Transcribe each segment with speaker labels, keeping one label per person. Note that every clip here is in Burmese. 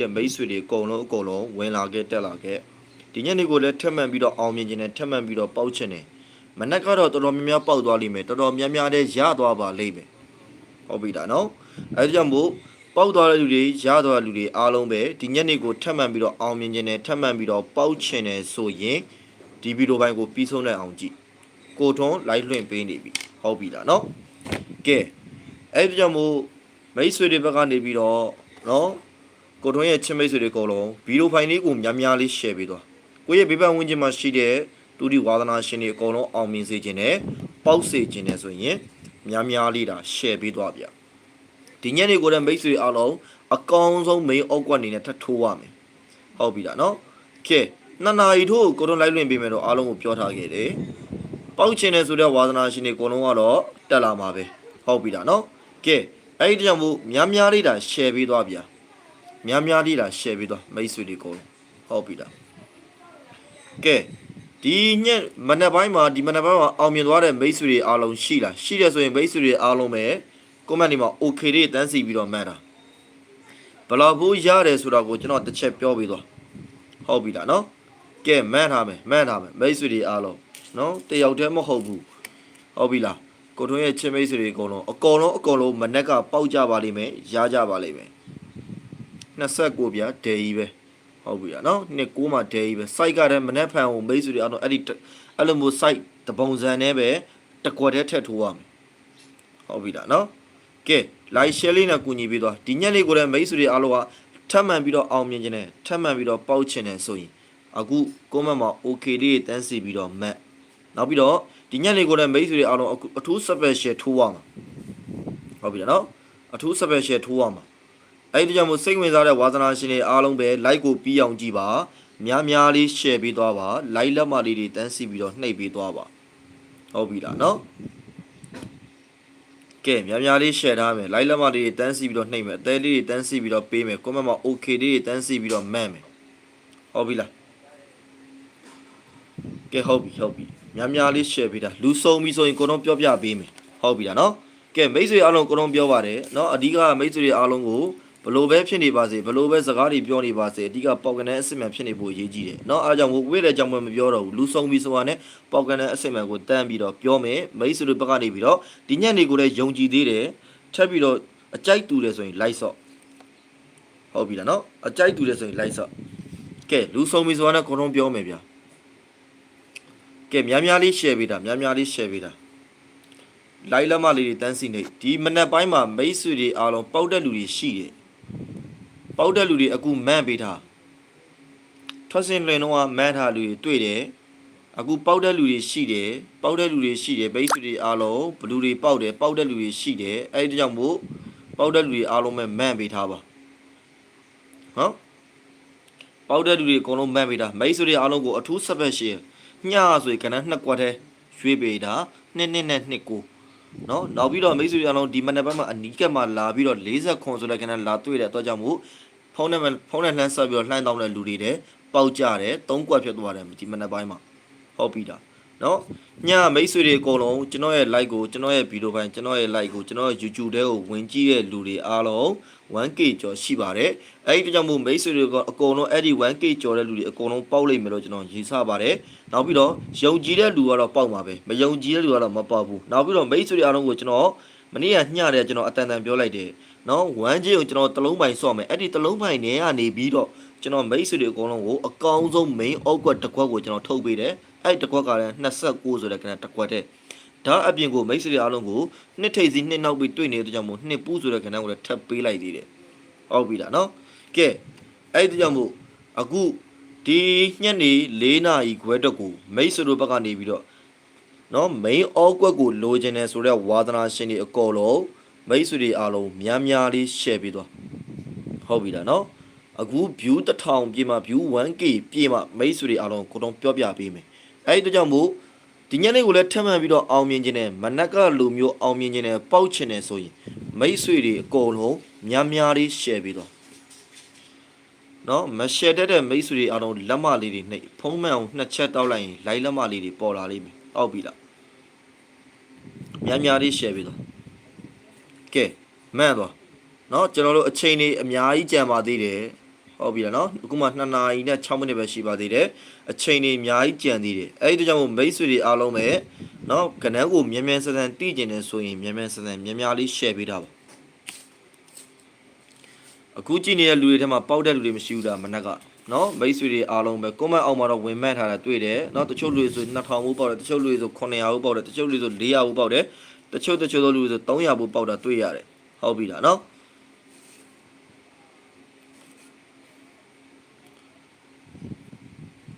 Speaker 1: တဲ့မိတ်ဆွေတွေအကုန်လုံးအကုန်လုံးဝင်လာခဲ့တက်လာခဲ့ဒီညနေကိုလည်းထက်မှန်ပြီးတော့အောင်မြင်ခြင်းနဲ့ထက်မှန်ပြီးတော့ပေါက်ခြင်းနဲ့မနက်ကတော့တော်တော်များများပေါက်သွားလိမ့်မယ်တော်တော်များများတဲ့ရသွားပါလိမ့်မယ်ဟုတ်ပြီလားနော်အဲဒီကြောင့်မို့ပေါက်သွားတဲ့လူတွေရသွားတဲ့လူတွေအားလုံးပဲဒီညနေကိုထက်မှန်ပြီးတော့အောင်မြင်ခြင်းနဲ့ထက်မှန်ပြီးတော့ပေါက်ခြင်းနဲ့ဆိုရင်ဒီဗီဒီယိုပိုင်းကိုပြီးဆုံးနိုင်အောင်ကြည့်ကိုထွန်းလိုက်လွှင့်ပေးနေပြီဟုတ်ပြီလားနော်ကဲအဲဒီကြောင့်မို့မိတ်ဆွေတွေဘက်ကနေပြီးတော့နော် ကိုထွန်းရဲ့ချစ်မိတ်ဆွေတွေအကုန်လုံးဗီဒီယိုဖိုင်လေးကိုများများလေး share ပေးသွားကိုယ့်ရဲ့ဘေးပတ်ဝန်းကျင်မှာရှိတဲ့တူဒီဝါသနာရှင်တွေအကုန်လုံးအောင်မြင်စေခြင်းနဲ့ပေါက်စေခြင်းနဲ့ဆိုရင်များများလေးဒါ share ပေးသွားဗျဒီညနေကိုလည်းမိတ်ဆွေအားလုံးအကောင်းဆုံး main အောက်ကွက်အနေနဲ့ထပ်ထိုးရမယ်ဟုတ်ပြီလားနော်ကဲနှစ်နာရီထို့ကိုထွန်းလိုက်လွင်ပေးမယ်တော့အားလုံးကိုပြောထားခဲ့တယ်ပေါက်ခြင်းနဲ့ဆိုတဲ့ဝါသနာရှင်တွေအကုန်လုံးကတော့တက်လာမှာပဲဟုတ်ပြီလားနော်ကဲအဲ့ဒီကြောင့်မို့များများလေးဒါ share ပေးသွားဗျာ များများလေးလာ share ပေးတော့မိတ်ဆွေတွေကုန်ဟုတ်ပြီလားကဲဒီညက်မနက်ပိုင်းမှာဒီမနက်ပိုင်းမှာအောင်မြင်သွားတဲ့မိတ်ဆွေတွေအားလုံးရှိလားရှိတယ်ဆိုရင်မိတ်ဆွေတွေအားလုံးပဲ comment တွေမှာ okay တွေတန်းစီပြီးတော့မှတ်တာဘယ်လောက်ဘူးရတယ်ဆိုတော့ကိုကျွန်တော်တစ်ချက်ပြောပြီးတော့ဟုတ်ပြီလားနော်ကဲမှတ်ထားမယ်မှတ်ထားမယ်မိတ်ဆွေတွေအားလုံးနော်တယောက်တည်းမဟုတ်ဘူးဟုတ်ပြီလားကိုထွန်းရဲ့ချစ်မိတ်ဆွေတွေအကုန်လုံးအကုန်လုံးအကုန်လုံးမနက်ကပေါက်ကြပါလိမ့်မယ်ရကြပါလိမ့်မယ် 29ဗျာဒဲကြီးပဲဟုတ်ပြီလားနော်နှစ်6မှာဒဲကြီးပဲ site ကတည်းကမနေ့ဖန်ကိုမိတ်ဆွေတွေအောင်တော့အဲ့ဒီအဲ့လိုမျိုး site တပုံစံနဲ့ပဲတကွက်တည်းထည့်ထိုးရမယ်ဟုတ်ပြီလားနော်ကဲ like share လေးနဲ့ကူညီပေးသွားဒီညက်လေးကိုလည်းမိတ်ဆွေတွေအားလုံးကထပ်မံပြီးတော့အောင်မြင်ခြင်းနဲ့ထပ်မံပြီးတော့ပေါက်ခြင်းနဲ့ဆိုရင်အခု comment မှာ okay လေးတန်းစီပြီးတော့မှတ်နောက်ပြီးတော့ဒီညက်လေးကိုလည်းမိတ်ဆွေတွေအားလုံးအခုအထူး special ထိုးရမှာဟုတ်ပြီလားနော်အထူး special ထိုးရမှာ အဲ့ဒီကြောင့်မို့စိတ်ဝင်စားတဲ့ဝါသနာရှင်တွေအားလုံးပဲ like ကိုပြီးအောင်ကြည့်ပါများများလေး share ပေးသွားပါ like လက်မလေးတွေတန်းစီပြီးတော့နှိပ်ပေးသွားပါဟုတ်ပြီလားနော်ကဲများများလေး share ထားမယ် like လက်မလေးတွေတန်းစီပြီးတော့နှိပ်မယ်အသေးလေးတွေတန်းစီပြီးတော့ပေးမယ် comment မှာ okay လေးတွေတန်းစီပြီးတော့မှန်မယ်ဟုတ်ပြီလားကဲဟုတ်ပြီဟုတ်ပြီများများလေး share ပေးတာလူစုံပြီဆိုရင်ကိုတော့ပြောပြပေးမယ်ဟုတ်ပြီလားနော်ကဲမိတ်ဆွေအားလုံးကိုတော့ပြောပါတယ်နော်အဓိကမိတ်ဆွေတွေအားလုံးကို ဘလို့ပဲဖြစ်နေပါစေဘလို့ပဲစကားတွေပြောနေပါစေအဓိကပေါက်ကနေအစ်စ်မှန်ဖြစ်နေဖို့အရေးကြီးတယ်เนาะအားကြောင့်ဝိတဲ့ကြောင့်မပြောတော့ဘူးလူဆုံးပြီးဆိုတာနဲ့ပေါက်ကနေအစ်စ်မှန်ကိုတန်းပြီးတော့ပြောမယ်မိတ်ဆွေတို့ဘက်ကနေပြီးတော့ဒီညက်နေကိုလည်းယုံကြည်သေးတယ်ထပ်ပြီးတော့အကြိုက်တူတယ်ဆိုရင်လိုက်ဆော့ဟုတ်ပြီလားเนาะအကြိုက်တူတယ်ဆိုရင်လိုက်ဆော့ကဲလူဆုံးပြီးဆိုတာနဲ့ကိုတော့ပြောမယ်ဗျာကဲများများလေး share ပေးတာများများလေး share ပေးတာလိုက်လက်မလေးတွေတန်းစီနေဒီမနက်ပိုင်းမှာမိတ်ဆွေတွေအားလုံးပေါက်တဲ့လူတွေရှိတယ် ပေါက်တဲ့လူတွေအခုမန့်ပေးထားထွက်စင်လွင်တော့မန့်ထားလူတွေတွေ့တယ်အခုပေါက်တဲ့လူတွေရှိတယ်ပေါက်တဲ့လူတွေရှိတယ်ဘိတ်ဆွေတွေအားလုံးဘလူတွေပေါက်တယ်ပေါက်တဲ့လူတွေရှိတယ်အဲ့ဒီကြောင့်မို့ပေါက်တဲ့လူတွေအားလုံးပဲမန့်ပေးထားပါဟမ်ပေါက်တဲ့လူတွေအကုန်လုံးမန့်ပေးတာမိတ်ဆွေတွေအားလုံးကိုအထူးဆက်ဖက်ရှိညဆိုရင်ကနန်းနှစ်ကွက်တည်းရွှေ့ပေးတာနှစ်နှစ်နဲ့နှစ်ကိုနော်နောက်ပြီးတော့မိတ်ဆွေအားလုံးဒီမနေ့ဘက်မှာအနီးကပ်မှာလာပြီးတော့40ခွန်ဆိုတဲ့ကနန်းလာတွေ့တဲ့အတွက်ကြောင့်မို့ ဖုန်းနဲ့ဖုန်းနဲ့လှမ်းဆက်ပြီးတော့လှမ်းတောင်းတဲ့လူတွေတဲ့ပေါက်ကြတယ်သုံးကွက်ဖြစ်သွားတယ်ဒီမနက်ပိုင်းမှာဟုတ်ပြီလားနော်ညမိတ်ဆွေတွေအကုန်လုံးကျွန်တော်ရဲ့ like ကိုကျွန်တော်ရဲ့ဗီဒီယိုပိုင်းကျွန်တော်ရဲ့ like ကိုကျွန်တော်ရဲ့ YouTube ထဲကိုဝင်ကြည့်တဲ့လူတွေအားလုံး 1K ကျော်ရှိပါတယ်အဲ့ဒီကြောင့်မို့မိတ်ဆွေတွေကအကုန်လုံးအဲ့ဒီ 1K ကျော်တဲ့လူတွေအကုန်လုံးပေါက်လိမ့်မယ်လို့ကျွန်တော်ယူဆပါတယ်နောက်ပြီးတော့ယုံကြည်တဲ့လူကတော့ပေါက်မှာပဲမယုံကြည်တဲ့လူကတော့မပေါက်ဘူးနောက်ပြီးတော့မိတ်ဆွေတွေအားလုံးကိုကျွန်တော်မနေ့ကညတဲ့ကျွန်တော်အတန်တန်ပြောလိုက်တယ် နော်ဝမ်းကြီးကိုကျွန်တော်တလုံးပိုင်ဆော့မယ်အဲ့ဒီတလုံးပိုင်နေကနေပြီးတော့ကျွန်တော်မိတ်ဆွေတွေအကုန်လုံးကိုအကောင်းဆုံး main အောက်ကွက်တစ်ခွက်ကိုကျွန်တော်ထုတ်ပေးတယ်အဲ့ဒီတစ်ခွက်ကလည်း29ဆိုတဲ့ကနတစ်ခွက်တဲ့ဒါအပြင်ကိုမိတ်ဆွေတွေအားလုံးကိုနှစ်ထိပ်စီနှစ်နောက်ပြီးတွေ့နေတဲ့ကြောင့်မို့နှစ်ပူးဆိုတဲ့ကနကိုလည်းထပ်ပေးလိုက်သေးတယ်ဟုတ်ပြီလားနော်ကဲအဲ့ဒီကြောင့်မို့အခုဒီညနေ၄နာရီခွဲတက်ကိုမိတ်ဆွေတို့ဘက်ကနေပြီးတော့နော် main အောက်ကွက်ကိုလိုချင်တယ်ဆိုတော့ဝါသနာရှင်တွေအကုန်လုံး မိတ်ဆွေတွေအားလုံးများများလေး share ပေးသွားဟုတ်ပြီလားနော်အခု view 1000ပြေးမှ view 1k ပြေးမှမိတ်ဆွေတွေအားလုံးကိုတော့ပြောပြပေးမယ်အဲ့ဒီတော့ကြောင့်မို့ဒီညနေကိုလည်းထပ်မံပြီးတော့အောင်မြင်ခြင်းနဲ့မနက်ကလူမျိုးအောင်မြင်ခြင်းနဲ့ပေါက်ခြင်းနဲ့ဆိုရင်မိတ်ဆွေတွေအကုန်လုံးများများလေး share ပေးသွားနော်မ share တတ်တဲ့မိတ်ဆွေတွေအားလုံးလက်မလေးတွေနှိပ်ဖုံးမှန်အောင်နှစ်ချက်တောက်လိုက်ရင် live လက်မလေးတွေပေါ်လာလိမ့်မယ်ဟုတ်ပြီလားများများလေး share ပေးသွား ကဲမှန်သွားเนาะကျွန်တော်တို့အချိန်လေးအများကြီးကြံပါသေးတယ် ဟုတ်ပြီလားနော်အခုမှ2နာရီနဲ့6မိနစ်ပဲရှိပါသေးတယ်အချိန်တွေအများကြီးကြံသေးတယ်အဲ့ဒီကြောင့်မို့မိတ်ဆွေတွေအားလုံးပဲနော်ကနန်းကိုမြန်မြန်ဆန်ဆန်တည်ကျင်နေဆိုရင်မြန်မြန်ဆန်ဆန်မြန်များလေး share ပေးတာပါအခုကြည့်နေတဲ့လူတွေထဲမှာပေါက်တဲ့လူတွေမရှိဘူးလားမနက်ကနော်မိတ်ဆွေတွေအားလုံးပဲ comment အောက်မှာတော့ဝင်မှတ်ထားတာတွေ့တယ်နော်တချို့လူတွေဆို2000ဘူးပေါက်တယ်တချို့လူတွေဆို900ဘူးပေါက်တယ်တချို့လူတွေဆို400ဘူးပေါက်တယ် တချို့တချို့သောလူတွေဆို300ဘူးပေါက်တာတွေ့ရတယ်ဟုတ်ပြီလားနော်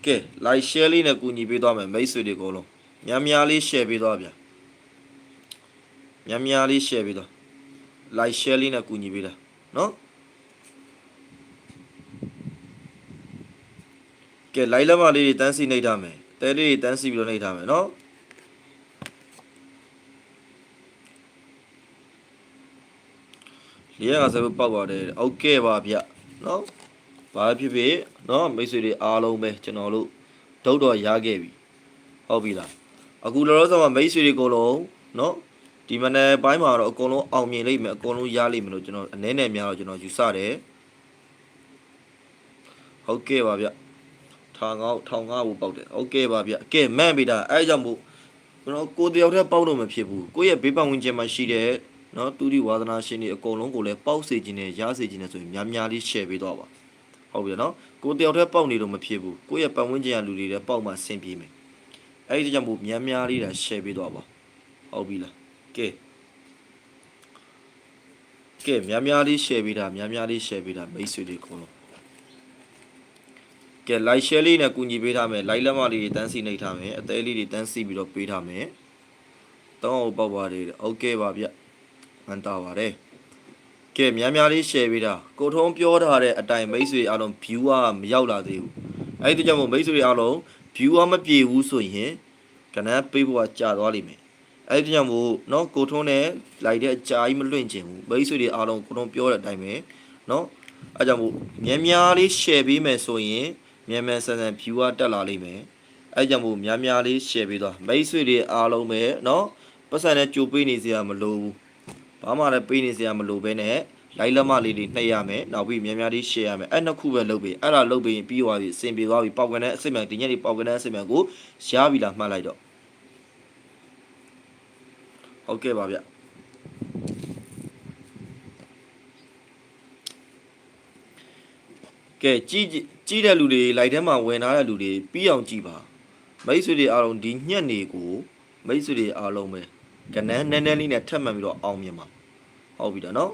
Speaker 1: ကဲ like share လေးနဲ့ကူညီပေးသွားမယ်မိတ်ဆွေတွေအကုန်လုံးများများလေး share ပေးသွားဗျာများများလေး share ပေးသွား like share လေးနဲ့ကူညီပေးတာနော်ကဲ like လက်မလေးတွေတန်းစီနှိပ်ထားမယ်တဲလေးတွေတန်းစီပြီးတော့နှိပ်ထားမယ်နော် ရကစပ်ပောက်ပါတယ်โอเคပါဗျနော် ဘာဖြစ်ဖြစ်เนาะမိတ်ဆွေတွေအားလုံးပဲကျွန်တော်တို့ဒုတ်တော်ရခဲ့ပြီဟုတ်ပြီလားအခုလောလောဆယ်မှာမိတ်ဆွေတွေအကုန်လုံးเนาะဒီမနေ့ပိုင်းမှာတော့အကုန်လုံးအောင်မြင်လိမ့်မယ်အကုန်လုံးရလိမ့်မယ်လို့ကျွန်တော်အနေနဲ့များတော့ကျွန်တော်ယူဆတယ်ဟုတ်ကဲ့ပါဗျထောင်ငေါထောင်ငါဘူးပေါက်တယ်ဟုတ်ကဲ့ပါဗျကဲမှန်ပြီဒါအဲကြောင့်မို့ကျွန်တော်ကိုတယောက်တည်းပေါက်လို့မဖြစ်ဘူးကိုယ့်ရဲ့ဘေးပတ်ဝန်းကျင်မှာရှိတဲ့ เนาะတူတီဝါသနာရှင်တွေအကုန်လုံးကိုလည်းပေါက်စေခြင်းနဲ့ရစေခြင်းနဲ့ဆိုရင်များများလေး share ပေးတော့ပါ ဟုတ်ပြီနော်ကိုတယောက်တည်းပေါက်နေလို့မဖြစ်ဘူးကိုယ့်ရဲ့ပတ်ဝန်းကျင်ကလူတွေလည်းပေါက်မှဆင်ပြေမယ်အဲ့ဒီကြောင့်မို့များများလေးတာ share ပေးတော့ပါဟုတ်ပြီလားကဲကဲများများလေး share ပေးတာများများလေး share ပေးတာမိတ်ဆွေတွေအကုန်လုံးကဲ like share လေးနဲ့ကူညီပေးထားမယ် like လက်မလေးတွေတန်းစီနှိပ်ထားမယ်အသေးလေးတွေတန်းစီပြီးတော့ပေးထားမယ်တောင်းအောင်ပေါက်ပါတယ်ဟုတ်ကဲ့ပါဗျ ဝမ်းသာပါတယ်ကဲများများလေး share ပေးတာကိုထုံးပြောထားတဲ့အတိုင်းမိတ်ဆွေအားလုံး viewer မရောက်လာသေးဘူးအဲ့ဒီကြောင့်မို့မိတ်ဆွေအားလုံး viewer မပြေဘူးဆိုရင်ကဏ္ဍပေးဖို့ကကြာသွားလိမ့်မယ်အဲ့ဒီကြောင့်မို့နော်ကိုထုံးနဲ့လိုက်တဲ့အကြာကြီးမလွင့်ချင်ဘူးမိတ်ဆွေတွေအားလုံးကိုထုံးပြောတဲ့အတိုင်းပဲနော်အဲ့ကြောင့်မို့များများလေး share ပေးမယ်ဆိုရင်မြန်မြန်ဆန်ဆန် viewer တက်လာလိမ့်မယ်အဲ့ကြောင့်မို့များများလေး share ပေးသွားမိတ်ဆွေတွေအားလုံးပဲနော်ပတ်စံနဲ့ကြိုပေးနေစရာမလိုဘူး ဘာမှလည်းပေးနေစရာမလိုဘဲနဲ့လိုက်လက်မလေးတွေနှိပ်ရမယ်နောက်ပြီးများများလေး share ရမယ်အဲ့နှစ်ခုပဲလုပ်ပြီးအဲ့ဒါလုပ်ပြီးရင်ပြီးသွားပြီအဆင်ပြေသွားပြီပေါက်ကွန်တဲ့အစစ်မှန်ဒီညနေပေါက်ကွန်တဲ့အစစ်မှန်ကိုရပြီလားမှတ်လိုက်တော့ဟုတ်ကဲ့ပါဗျကဲကြီးကြီးတဲ့လူတွေလိုက်ထဲမှာဝင်ထားတဲ့လူတွေပြီးအောင်ကြည့်ပါမိတ်ဆွေတွေအားလုံးဒီညက်နေကိုမိတ်ဆွေတွေအားလုံးပဲ ကနန်းနန်းနန်းလေးနဲ့ထပ်မှန်ပြီးတော့အောင်မြင်ပါဟုတ်ပြီတော့နော်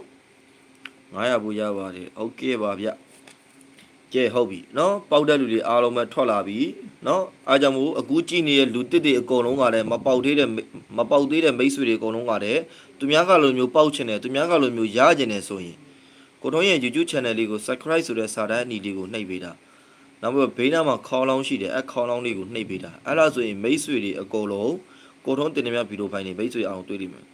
Speaker 1: 900ဘူးရပါတယ်โอเคပါဗျကဲဟုတ်ပြီเนาะပေါက်တဲ့လူတွေအားလုံးပဲထွက်လာပြီเนาะအားကြောင့်မို့အခုကြည့်နေတဲ့လူတစ်တွေအကုန်လုံးကလည်းမပေါက်သေးတဲ့မပေါက်သေးတဲ့မိတ်ဆွေတွေအကုန်လုံးကလည်းသူများကလိုမျိုးပေါက်ချင်တယ်သူများကလိုမျိုးရချင်တယ်ဆိုရင်ကိုထုံးရဲ့ YouTube channel လေးကို subscribe ဆိုတဲ့စာတန်းအနီလေးကိုနှိပ်ပေးတာနောက်ပြီးဘေးနားမှာခေါင်းလောင်းရှိတယ်အဲခေါင်းလောင်းလေးကိုနှိပ်ပေးတာအဲ့ဒါဆိုရင်မိတ်ဆွေတွေအကုန်လုံး ကိုထုံးတင်နေမြဗီဒီယိုဖိုင်တွေမိတ်ဆွေအောင်တွေ့လိမ့်မယ်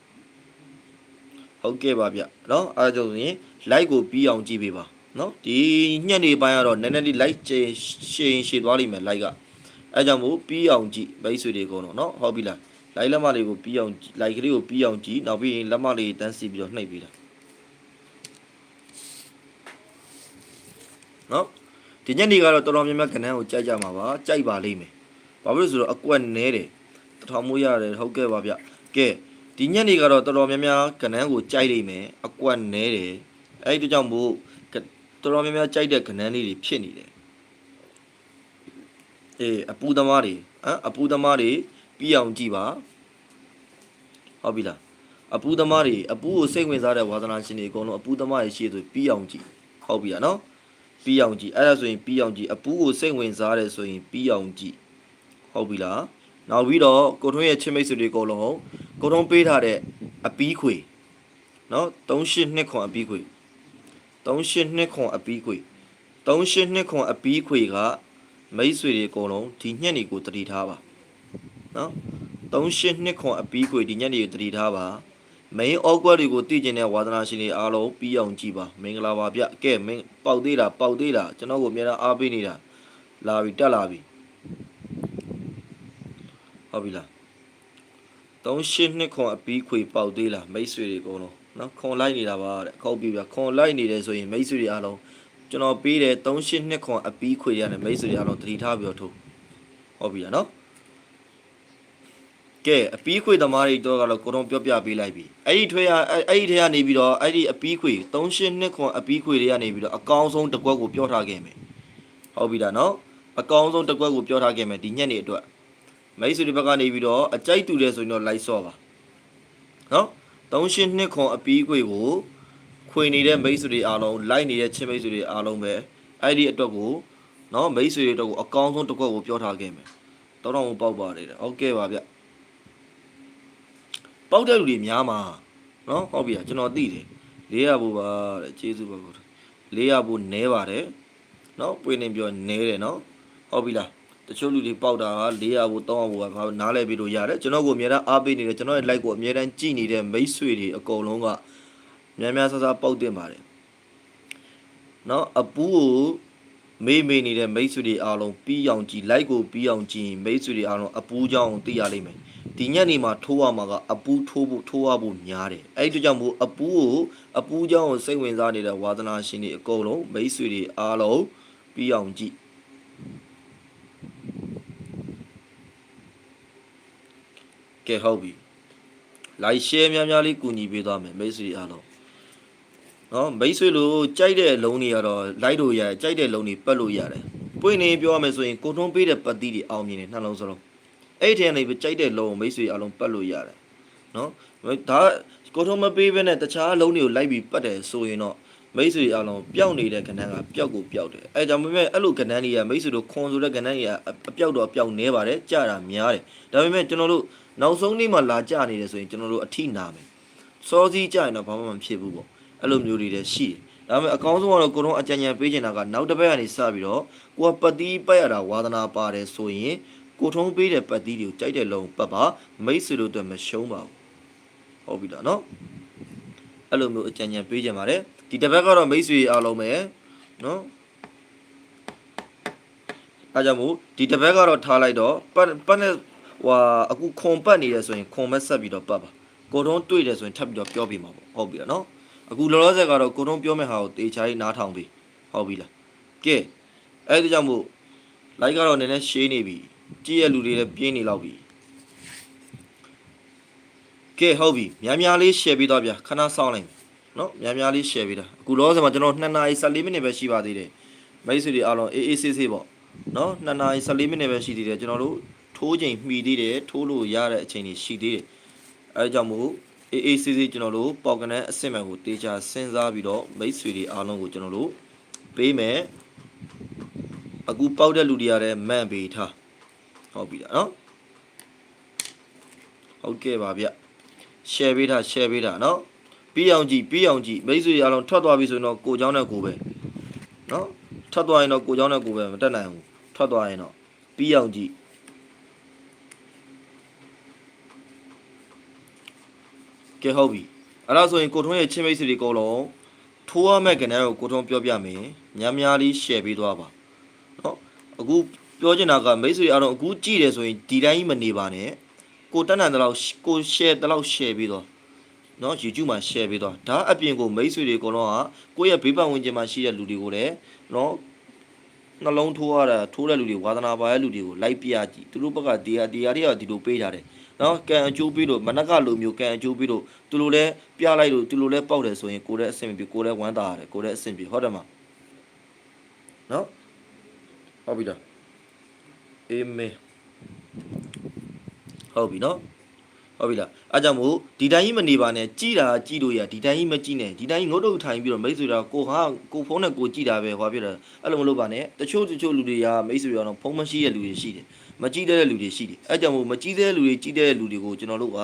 Speaker 1: ဟုတ်ကဲ့ပါဗျเนาะအားကြောင့်ဆိုရင် like ကိုပြီးအောင်ကြည့်ပေးပါเนาะဒီညက်နေပိုင်းကတော့နည်းနည်းလေး like ချိန်ရှည်ရှည်သွားလိမ့်မယ် like ကအဲကြောင့်မို့ပြီးအောင်ကြည့်မိတ်ဆွေတွေကုန်တော့เนาะဟုတ်ပြီလား like လက်မလေးကိုပြီးအောင် like ကလေးကိုပြီးအောင်ကြည့်နောက်ပြီးရင်လက်မလေးတန်းစီပြီးတော့နှိပ်ပေးတာเนาะဒီညက်နေကတော့တော်တော်များများကဏ္ဍကိုကြိုက်ကြမှာပါကြိုက်ပါလိမ့်မယ်ဘာဖြစ်လို့ဆိုတော့အကွက်နဲတယ် တထောင်မိုးရတယ်ဟုတ်ကဲ့ပါဗျကဲဒီညက်နေကတော့တော်တော်များများကဏ္ဍကိုကြိုက်လိမ့်မယ်အကွက်နဲတယ်အဲ့ဒီကြောင့်မို့တော်တော်များများကြိုက်တဲ့ကဏ္ဍလေးတွေဖြစ်နေတယ်အေးအပူသမားတွေဟမ်အပူသမားတွေပြီးအောင်ကြည့်ပါဟုတ်ပြီလားအပူသမားတွေအပူကိုစိတ်ဝင်စားတဲ့ဝါသနာရှင်တွေအကုန်လုံးအပူသမားတွေရှိဆိုပြီးအောင်ကြည့်ဟုတ်ပြီလားနော်ပြီးအောင်ကြည့်အဲ့ဒါဆိုရင်ပြီးအောင်ကြည့်အပူကိုစိတ်ဝင်စားတယ်ဆိုရင်ပြီးအောင်ကြည့်ဟုတ်ပြီလား နောက်ပြီးတော့ကိုထွန်းရဲ့ချစ်မိတ်ဆွေတွေအကုန်လုံးကိုထွန်းပေးထားတဲ့အပီးခွေနော်38ခွန်အပီးခွေ38ခွန်အပီးခွေ38ခွန်အပီးခွေကမိတ်ဆွေတွေအကုန်လုံးဒီညက်နေကိုတတိထားပါနော်38ခွန်အပီးခွေဒီညက်နေကိုတတိထားပါ main awkward တွေကိုသိကျင်တဲ့ဝါသနာရှင်တွေအားလုံးပြီးအောင်ကြည့်ပါမင်္ဂလာပါဗျကဲမင်းပေါက်သေးလားပေါက်သေးလားကျွန်တော်ကိုအများအားပေးနေတာလာပြီတက်လာပြီ ဟုတ်ပြီလား38ခွန်အပီးခွေပေါက်သေးလားမိတ်ဆွေတွေအကုန်လုံးနော်ခွန်လိုက်နေတာပါတဲ့ခေါက်ပြီဗျခွန်လိုက်နေတယ်ဆိုရင်မိတ်ဆွေတွေအားလုံးကျွန်တော်ပေးတယ်38ခွန်အပီးခွေရတယ်မိတ်ဆွေတွေအားလုံးတတိထားပြီးတော့ထိုးဟုတ်ပြီလားနော်ကဲအပီးခွေသမားတွေတော့ကတော့ကိုတော့ပြောပြပေးလိုက်ပြီအဲ့ဒီထွေးရအဲ့ဒီထဲကနေပြီးတော့အဲ့ဒီအပီးခွေ38ခွန်အပီးခွေတွေကနေပြီးတော့အကောင်းဆုံးတစ်ကွက်ကိုပြောထားခဲ့မယ်ဟုတ်ပြီလားနော်အကောင်းဆုံးတစ်ကွက်ကိုပြောထားခဲ့မယ်ဒီညက်နေအတွက် မိတ်ဆွေတွေဘက်ကနေပြီးတော့အကြိုက်တူတယ်ဆိုရင်တော့လိုက်ဆော့ပါနော်38ခွန်အပီးခွေကိုခွေနေတဲ့မိတ်ဆွေတွေအားလုံးလိုက်နေတဲ့ချင်းမိတ်ဆွေတွေအားလုံးပဲအဲ့ဒီအတွက်ကိုနော်မိတ်ဆွေတွေအတွက်ကိုအကောင်းဆုံးတစ်ခွက်ကိုပြောထားခဲ့မယ်တောင်းတော့ပေါက်ပါတယ်ဟုတ်ကဲ့ပါဗျပေါက်တဲ့လူတွေများမှာနော်ဟုတ်ပြီကျွန်တော်သိတယ်400ဘူပါတဲ့ကျေးဇူးပါကို400ဘူနဲပါတယ်နော်ပွင့်နေပြောနဲတယ်နော်ဟုတ်ပြီလား တချို့လူတွေပေါက်တာက400ဘူး300ဘူးပဲငါနားလဲပြီးလို့ရတယ်ကျွန်တော်ကိုအများအားအားပေးနေတယ်ကျွန်တော်ရဲ့ like ကိုအများတန်းကြည့်နေတဲ့မိတ်ဆွေတွေအကုန်လုံးကများများဆဆပေါက်တင်ပါတယ်နော်အပူကိုမေးမေးနေတဲ့မိတ်ဆွေတွေအားလုံးပြီးအောင်ကြည် like ကိုပြီးအောင်ကြည်မိတ်ဆွေတွေအားလုံးအပူကြောင့်သိရလိမ့်မယ်ဒီညနေမှာထိုးရမှာကအပူထိုးဖို့ထိုးရဖို့များတယ်အဲ့ဒီကြောင့်မို့အပူကိုအပူကြောင့်စိတ်ဝင်စားနေတဲ့ဝါသနာရှင်တွေအကုန်လုံးမိတ်ဆွေတွေအားလုံးပြီးအောင်ကြည် ကဲဟုတ်ပြီ like share များများလေးကူညီပေးသွားမယ်မိတ်ဆွေအားလုံးနော်မိတ်ဆွေလို့ကြိုက်တဲ့အလုံးတွေကတော့ like လို့ရတယ်ကြိုက်တဲ့လုံးတွေပတ်လို့ရတယ်ပွင့်နေပြောရမယ်ဆိုရင်ကိုထွန်းပေးတဲ့ပတ်တိတွေအောင်မြင်တယ်နှလုံးစလုံးအဲ့ဒီထဲကနေပဲကြိုက်တဲ့လုံးကိုမိတ်ဆွေအားလုံးပတ်လို့ရတယ်နော်ဒါကိုထွန်းမပေးဘဲနဲ့တခြားလုံးတွေကိုလိုက်ပြီးပတ်တယ်ဆိုရင်တော့မိတ်ဆွေအားလုံးပျောက်နေတဲ့ကဏ္ဍကပျောက်ကိုပျောက်တယ်အဲကြောင့်မဲ့အဲ့လိုကဏ္ဍတွေကမိတ်ဆွေတို့ခွန်ဆိုတဲ့ကဏ္ဍတွေကအပျောက်တော့ပျောက်နေပါတယ်ကြတာများတယ်ဒါပေမဲ့ကျွန်တော်တို့ နောက်ဆုံးနေ့မှလာကြနေတယ်ဆိုရင်ကျွန်တော်တို့အထိနာမယ်စောစီးကြရင်တော့ဘာမှမဖြစ်ဘူးပေါ့အဲ့လိုမျိုးတွေလည်းရှိတယ်ဒါပေမဲ့အကောင်းဆုံးကတော့ကိုတော့အကြံဉာဏ်ပေးချင်တာကနောက်တစ်ပတ်ကနေစပြီးတော့ကိုကပတ်တီးပတ်ရတာဝါသနာပါတယ်ဆိုရင်ကိုထုံးပေးတဲ့ပတ်တီးတွေကိုကြိုက်တဲ့လုံးပတ်ပါမိတ်ဆွေတို့အတွက်မရှုံးပါဘူးဟုတ်ပြီလားနော်အဲ့လိုမျိုးအကြံဉာဏ်ပေးချင်ပါတယ်ဒီတစ်ပတ်ကတော့မိတ်ဆွေအားလုံးပဲနော်အားကြောင့်မို့ဒီတစ်ပတ်ကတော့ထားလိုက်တော့ပတ်ပတ်နဲ့ ဟွာအခုခွန်ပတ်နေတယ်ဆိုရင်ခွန်မဲ့ဆက်ပြီးတော့ပတ်ပါကိုတုံးတွေ့တယ်ဆိုရင်ထပ်ပြီးတော့ပြောပြမှာပေါ့ဟုတ်ပြီလားနော်အခုလောလောဆယ်ကတော့ကိုတုံးပြောမဲ့ဟာကိုတေချာကြီးနားထောင်ပြီဟုတ်ပြီလားကဲအဲ့ဒီကြောင့်မို့ like ကတော့နည်းနည်းရှင်းနေပြီကြည့်ရလူတွေလည်းပြင်းနေလောက်ပြီကဲဟုတ်ပြီများများလေး share ပေးတော့ဗျာခဏစောင့်လိုက်မယ်နော်များများလေး share ပေးတာအခုလောလောဆယ်မှာကျွန်တော်2နာရီ14မိနစ်ပဲရှိပါသေးတယ်မိတ်ဆွေတွေအားလုံးအေးအေးဆေးဆေးပေါ့နော်2နာရီ14မိနစ်ပဲရှိသေးတယ်ကျွန်တော်တို့ ထိုးချိန်မှီသေးတယ်ထိုးလို့ရတဲ့အချိန်တွေရှိသေးတယ်အဲဒါကြောင့်မို့အေးအေးဆေးဆေးကျွန်တော်တို့ပေါက်ကနေအစစ်မှန်ကိုတေချာစဉ်းစားပြီးတော့မိတ်ဆွေတွေအားလုံးကိုကျွန်တော်တို့ပေးမယ်အခုပေါက်တဲ့လူတွေရတဲ့မန့်ပေးထားဟုတ်ပြီလားနော်ဟုတ်ကဲ့ပါဗျ share ပေးထား share ပေးထားနော်ပြီးအောင်ကြည့်ပြီးအောင်ကြည့်မိတ်ဆွေအားလုံးထွက်သွားပြီဆိုရင်တော့ကိုเจ้าနဲ့ကိုပဲနော်ထွက်သွားရင်တော့ကိုเจ้าနဲ့ကိုပဲမတက်နိုင်ဘူးထွက်သွားရင်တော့ပြီးအောင်ကြည့် ကဲဟုတ်ပြီအဲ့ဒါဆိုရင်ကိုထွန်းရဲ့ချင်းမိတ်ဆွေတွေအကုန်လုံးထိုးရမယ့်ကဏ္ဍကိုကိုထွန်းပြောပြမယ်များများလေး share ပေးသွားပါနော်အခုပြောချင်တာကမိတ်ဆွေအားလုံးအခုကြည့်တယ်ဆိုရင်ဒီတိုင်းကြီးမနေပါနဲ့ကိုတက်နိုင်တဲ့လောက်ကို share တဲ့လောက် share ပေးသွားနော် YouTube မှာ share ပေးသွားဒါအပြင်ကိုမိတ်ဆွေတွေအကုန်လုံးကကိုယ့်ရဲ့ဘေးပတ်ဝန်းကျင်မှာရှိတဲ့လူတွေကိုလည်းနော်နှလုံးထိုးရတာထိုးတဲ့လူတွေဝါသနာပါတဲ့လူတွေကိုလိုက်ပြကြည့်သူတို့ဘက်ကတရားတရားတွေကဒီလိုပေးထားတယ် နော်ကံအကျိုးပေးလို့မနက်ကလိုမျိုးကံအကျိုးပေးလို့သူတို့လည်းပြလိုက်လို့သူတို့လည်းပေါက်တယ်ဆိုရင်ကိုယ်လည်းအဆင်ပြေကိုယ်လည်းဝမ်းသာရတယ်ကိုယ်လည်းအဆင်ပြေဟုတ်တယ်မနော်ဟုတ်ပြီလားအေးမေဟုတ်ပြီနော်ဟုတ်ပြီလားအားကြောင့်မို့ဒီတိုင်းကြီးမနေပါနဲ့ကြည်တာကြည်လို့ရဒီတိုင်းကြီးမကြည်နဲ့ဒီတိုင်းကြီးငုတ်တုတ်ထိုင်ပြီးတော့မိတ်ဆွေတာကိုဟာကိုဖုန်းနဲ့ကိုကြည်တာပဲဟောပြတယ်အဲ့လိုမလုပ်ပါနဲ့တချို့တချို့လူတွေကမိတ်ဆွေတော်ဖုန်းမရှိတဲ့လူတွေရှိတယ် မကြည်တဲ့လူတွေရှိတယ်အဲ့ကြောင့်မို့မကြည်တဲ့လူတွေကြည်တဲ့လူတွေကိုကျွန်တော်တို့က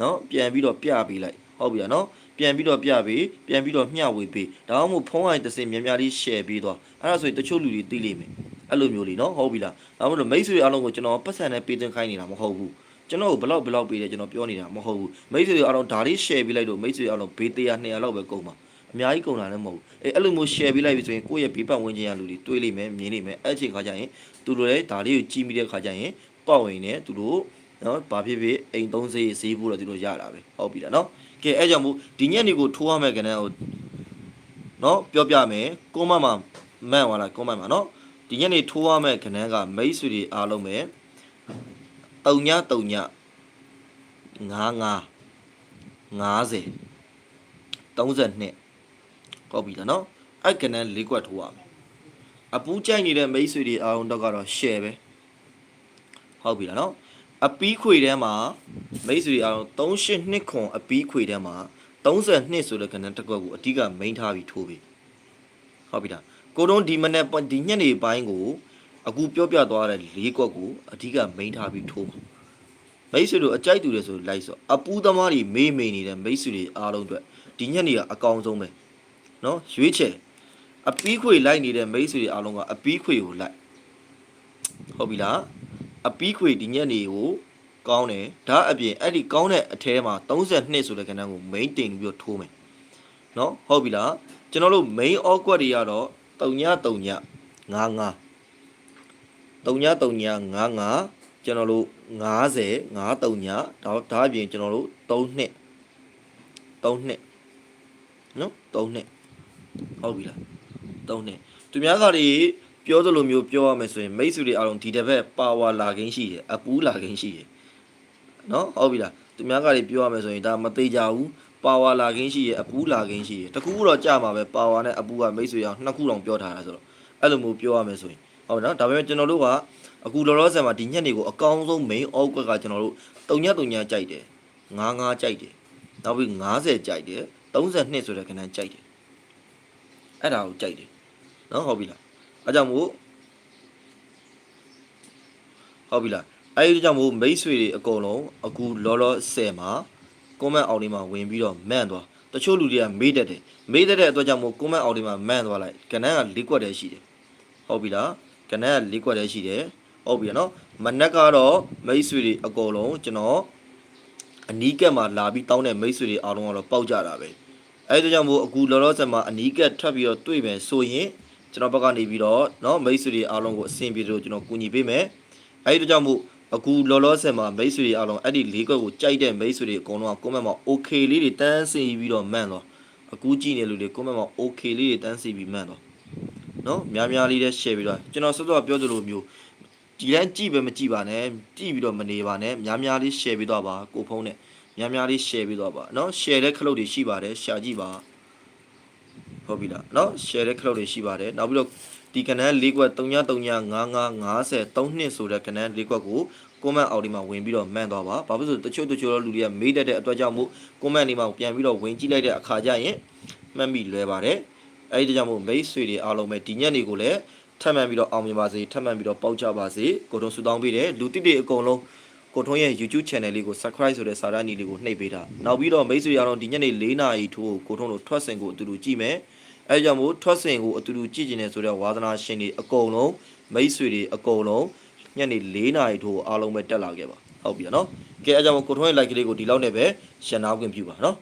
Speaker 1: နော်ပြန်ပြီးတော့ပြပေးလိုက်ဟုတ်ပြီလားနော်ပြန်ပြီးတော့ပြပေးပြန်ပြီးတော့မျှဝေပေးဒါမှမဟုတ်ဖုန်းအိုင်တစ်စင်များများလေး share ပေးသွားအဲ့ဒါဆိုရင်တချို့လူတွေသိလိမ့်မယ်အဲ့လိုမျိုးလေးနော်ဟုတ်ပြီလားဒါမှမဟုတ်မိတ်ဆွေအားလုံးကိုကျွန်တော်ပတ်စံနဲ့ပေးသွင်းခိုင်းနေတာမဟုတ်ဘူးကျွန်တော်ကိုဘလောက်ဘလောက်ပေးတယ်ကျွန်တော်ပြောနေတာမဟုတ်ဘူးမိတ်ဆွေအားလုံးဒါလေး share ပေးလိုက်တော့မိတ်ဆွေအားလုံးဘေး100 200လောက်ပဲကုန်ပါ အများကြီးကုန်တာလည်းမဟုတ်ဘူးအဲအဲ့လိုမျိုး share ပေးလိုက်ပြီဆိုရင်ကိုယ့်ရဲ့ဘေးပတ်ဝန်းကျင်ကလူတွေတွေးလိမ့်မယ်မြင်လိမ့်မယ်အဲ့အချိန်ခါကျရင်သူတို့လည်းဒါလေးကိုကြည့်မိတဲ့ခါကျရင်ပေါ့ဝင်နေသူတို့နော်ဘာဖြစ်ဖြစ်အိမ်သုံးစေးဈေးဖို့တော့သူတို့ရတာပဲဟုတ်ပြီလားနော်ကဲအဲ့ကြောင့်မို့ဒီညက်နေကိုထိုးရမယ်ကနန်းကိုနနော်ပြောပြမယ်ကွန်မန့်မှာမှန်သွားလားကွန်မန့်မှာနော်ဒီညနေထိုးရမယ့်ခဏန်းကမိတ်ဆွေတွေအားလုံးပဲတုံညတုံည99 50 32 ကောက်ပြီလားနော်အဲ့ကနန်းလေးကွက်ထိုးရမယ်အပူးကြိုက်နေတဲ့မိတ်ဆွေတွေအားလုံးတော့ကတော့ share ပဲဟုတ်ပြီလားနော်အပီးခွေထဲမှာမိတ်ဆွေတွေအားလုံး38ခွန်အပီးခွေထဲမှာ32ဆိုတဲ့ကနန်းတစ်ကွက်ကိုအဓိက main ထားပြီးထိုးပြီဟုတ်ပြီလားကိုတော့ဒီမနေ့ဒီညနေပိုင်းကိုအခုပြောပြသွားတဲ့လေးကွက်ကိုအဓိက main ထားပြီးထိုးမှာမိတ်ဆွေတို့အကြိုက်တူတယ်ဆိုလိုက်ဆိုအပူးသမားတွေမေးမေးနေတဲ့မိတ်ဆွေတွေအားလုံးအတွက်ဒီညက်နေကအကောင်းဆုံးပဲ နော်ရွေးချယ်အပီးခွေလိုက်နေတဲ့မိတ်ဆွေတွေအားလုံးကအပီးခွေကိုလိုက်ဟုတ်ပြီလားအပီးခွေဒီညက်နေကိုကောင်းတယ်ဒါအပြင်အဲ့ဒီကောင်းတဲ့အထဲမှာ32ဆိုတဲ့ကဏ္ဍကို main တင်ပြီးတော့ထိုးမယ်နော်ဟုတ်ပြီလားကျွန်တော်တို့ main awkward တွေကတော့3ည3ည99 3ည3ည99ကျွန်တော်တို့90 93ညဒါဒါအပြင်ကျွန်တော်တို့3နှစ်3နှစ်နော်3နှစ် ဟုတ်ပြီလား3နှစ်သူများကတွေပြောသလိုမျိုးပြောရမယ်ဆိုရင်မိတ်ဆွေတွေအားလုံးဒီတစ်ဘက်ပါဝါလာခင်းရှိတယ်အပူးလာခင်းရှိတယ်နော်ဟုတ်ပြီလားသူများကတွေပြောရမယ်ဆိုရင်ဒါမသေးကြဘူးပါဝါလာခင်းရှိရအပူးလာခင်းရှိရတကူတော့ကြာမှာပဲပါဝါနဲ့အပူးကမိတ်ဆွေအောင်နှစ်ခုတောင်ပြောထားတာဆိုတော့အဲ့လိုမျိုးပြောရမယ်ဆိုရင်ဟုတ်နော်ဒါပေမဲ့ကျွန်တော်တို့ကအခုလောလောဆယ်မှာဒီညက်တွေကိုအကောင်းဆုံး main output ကကျွန်တော်တို့တုံညက်တုံညက်ကြိုက်တယ်99ကြိုက်တယ်နောက်ပြီး90ကြိုက်တယ်32ဆိုတဲ့ခဏကြိုက်တယ် အဲ့ဒါကိုကြိုက်တယ်နော်ဟုတ်ပြီလားအဲကြောင့်မို့ဟုတ်ပြီလားအဲ့ဒီကြောင့်မို့မိတ်ဆွေတွေအကုန်လုံးအခုလောလောဆယ်မှာ comment အောက်လေးမှာဝင်ပြီးတော့မှန်သွားတချို့လူတွေကမေးတတ်တယ်မေးတတ်တဲ့အတွက်ကြောင့်မို့ comment အောက်လေးမှာမှန်သွားလိုက်ကဏ္ဍက၄ကွက်တည်းရှိတယ်ဟုတ်ပြီလားကဏ္ဍက၄ကွက်တည်းရှိတယ်ဟုတ်ပြီနော်မနက်ကတော့မိတ်ဆွေတွေအကုန်လုံးကျွန်တော်အနီးကက်မှာလာပြီးတောင်းတဲ့မိတ်ဆွေတွေအားလုံးကတော့ပေါက်ကြတာပဲ အဲဒါကြောင့်မို့အခုလောလောဆယ်မှာအနီးကက်ထပ်ပြီးတော့တွေ့မယ်ဆိုရင်ကျွန်တော်ဘက်ကနေပြီးတော့เนาะမိတ်ဆွေတွေအားလုံးကိုအဆင်ပြေလို့ကျွန်တော်ကူညီပေးမယ်အဲဒီကြောင့်မို့အခုလောလောဆယ်မှာမိတ်ဆွေတွေအားလုံးအဲ့ဒီလေးခွက်ကိုကြိုက်တဲ့မိတ်ဆွေတွေအကုန်လုံးက comment မှာ okay လေးတွေတန်းစီပြီးတော့မှန်တော့အခုကြည့်နေလူတွေ comment မှာ okay လေးတွေတန်းစီပြီးမှန်တော့เนาะများများလေးနဲ့ share ပြီးတော့ကျွန်တော်စောစောပြောသလိုမျိုး ဒီတိုင်းကြည့်ပဲမကြည့်ပါနဲ့ကြည့်ပြီးတော့မနေပါနဲ့များများလေး share ပေးတော့ပါကိုဖုန်းနဲ့ များများလေး share ပေးတော့ပါเนาะ share တဲ့ခလုတ်တွေရှိပါတယ်ရှာကြည့်ပါဟုတ်ပြီလားเนาะ share တဲ့ခလုတ်တွေရှိပါတယ်နောက်ပြီးတော့ဒီကဏ္ဍ၄ကွက်39395032ဆိုတဲ့ကဏ္ဍ၄ကွက်ကို comment အောက်ဒီမှာဝင်ပြီးတော့မှန်သွားပါဘာဖြစ်လို့တချို့တချို့တော့လူတွေကမေးတတ်တဲ့အတွက်ကြောင့်မို့ comment ဒီမှာပြန်ပြီးတော့ဝင်ကြည့်လိုက်တဲ့အခါကျရင်မှတ်မိလွယ်ပါတယ်အဲဒီတကြောင့်မို့မိတ်ဆွေတွေအားလုံးပဲဒီညက်နေကိုလည်း ထပ်မံပြီးတော့အောင်မြင်ပါစေထပ်မံပြီးတော့ပေါက်ကြပါစေကိုထုံးဆူတောင်းပေးတယ်လူတိတိအကုန်လုံး ကိုထုံးရဲ့ YouTube channel လေးကို subscribe ဆိုတဲ့စာရင်းလေးကိုနှိပ်ပေးတာနောက်ပြီးတော့မိတ်ဆွေရအောင်ဒီညနေ၄နာရီထိုးကိုထုံးတို့ထွက်စင်ကိုအတူတူကြည့်မယ်အဲကြောင့်မို့ထွက်စင်ကိုအတူတူကြည့်ကျင်နေဆိုတဲ့ဝါသနာရှင်တွေအကုန်လုံးမိတ်ဆွေတွေအကုန်လုံးညနေ၄နာရီထိုးအားလုံးပဲတက်လာခဲ့ပါဟုတ်ပြီနော်ကဲအဲကြောင့်မို့ကိုထုံးရဲ့ like ကလေးကိုဒီလောက်နဲ့ပဲရှင်းနာခွင့်ပြုပါနော်